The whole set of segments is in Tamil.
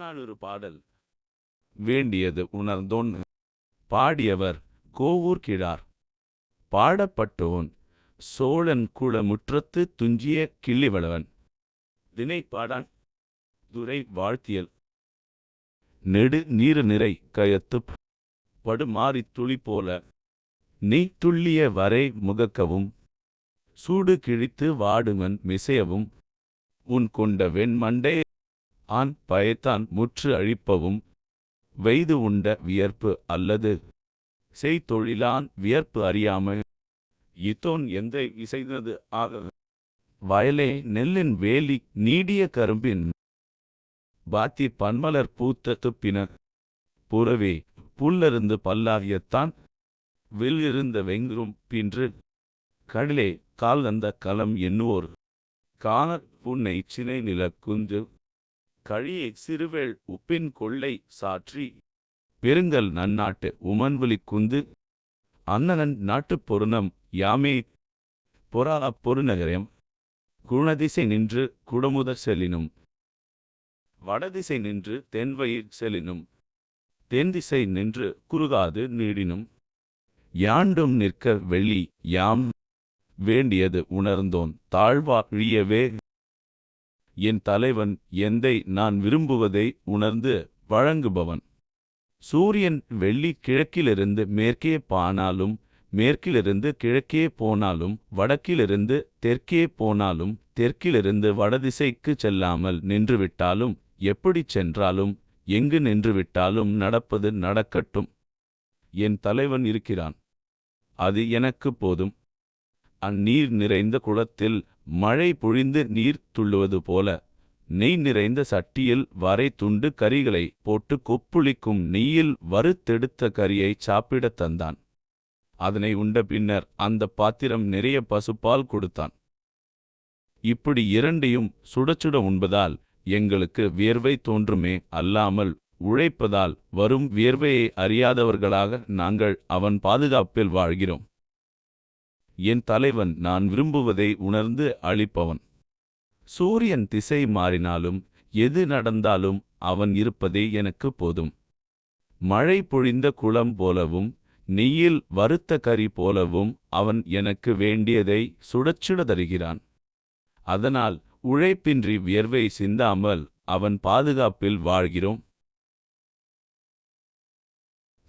புறநானூறு பாடல். வேண்டியது உணர்ந்தோன் பாடியவர் கோவூர் கிழார். பாடப்பட்டோன் சோழன் குளமுற்றத்து துஞ்சிய கிள்ளிவளவன். பாடான் துரை வாழ்த்தியல். நெடு நீரு நிறை கயத்துப் படுமாறித் துளி போல. நீ துள்ளிய வரை முகக்கவும். சூடு கிழித்து வாடுமன் மிசையவும். உன் கொண்ட வெண்மண்டே ஆண் பயத்தான் முற்று அழிப்பவும் வெய்து உண்ட வியர்ப்பு அல்லது செய்தொழிலான் வியர்ப்பு அறியாமை. இத்தோன் எந்த இசைந்தது ஆக வயலே நெல்லின் வேலி நீடிய கரும்பின் பாத்தி பன்மலர் பூத்த துப்பின புறவே புல்லருந்து பல்லாகியத்தான் வில் இருந்த வெங்கும் பின்று கடலே கால் அந்த களம் எண்ணுவோர். காணற் புன்னை சினை நில குஞ்சு கழியை சிறுவேள் உப்பின் கொள்ளை சாற்றி. பெருங்கல் நன்னாட்டு உமன்வலி குந்து. அன்னனன் நாட்டுப் பொருணம் யாமே. பொறா பொருநகரம். குணதிசை நின்று குடமுதர் செல்லினும் வடதிசை நின்று தென்வயிர் செல்லினும் தென்திசை நின்று குறுகாது நீடினும். யாண்டும் நிற்க வெள்ளி யாம். வேண்டியது உணர்ந்தோன் தாழ்வாழியவே என் தலைவன் எந்தை நான் விரும்புவதை உணர்ந்து வழங்குபவன். சூரியன் வெள்ளி கிழக்கிலிருந்து மேற்கே பானாலும் மேற்கிலிருந்து கிழக்கே போனாலும் வடக்கிலிருந்து தெற்கே போனாலும் தெற்கிலிருந்து வடதிசைக்குச் செல்லாமல் நின்றுவிட்டாலும் எப்படிச் சென்றாலும் எங்கு நின்றுவிட்டாலும் நடப்பது நடக்கட்டும். என் தலைவன் இருக்கிறான். அது எனக்குப் போதும். அந்நீர் நிறைந்த குளத்தில் மழை பொழிந்து நீர் துள்ளுவது போல நெய் நிறைந்த சட்டியில் வரை துண்டு கறிகளை போட்டு கொப்புளிக்கும் நெய்யில் வறுத்தெடுத்த கறியை சாப்பிடத் தந்தான். அதனை உண்ட பின்னர் அந்த பாத்திரம் நிறைய பசுப்பால் கொடுத்தான். இப்படி இரண்டையும் சுடச்சுட உண்பதால் எங்களுக்கு வியர்வை தோன்றுமே அல்லாமல் உழைப்பதால் வரும் வியர்வையை அறியாதவர்களாக நாங்கள் அவன் பாதுகாப்பில் வாழ்கிறோம். என் தலைவன் நான் விரும்புவதை உணர்ந்து அளிப்பவன் சூரியன் திசை மாறினாலும் எது நடந்தாலும் அவன் இருப்பதே எனக்கு போதும். மழை பொழிந்த குளம் போலவும் நெய்யில் வறுத்த கறி போலவும் அவன் எனக்கு வேண்டியதை சுடச்சுட தருகிறான். அதனால் உழைப்பின்றி வியர்வை சிந்தாமல் அவன் பாதுகாப்பில் வாழ்கிறோம்.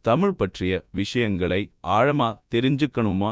தமிழ் பற்றிய விஷயங்களை ஆழமா தெரிஞ்சுக்கணுமா?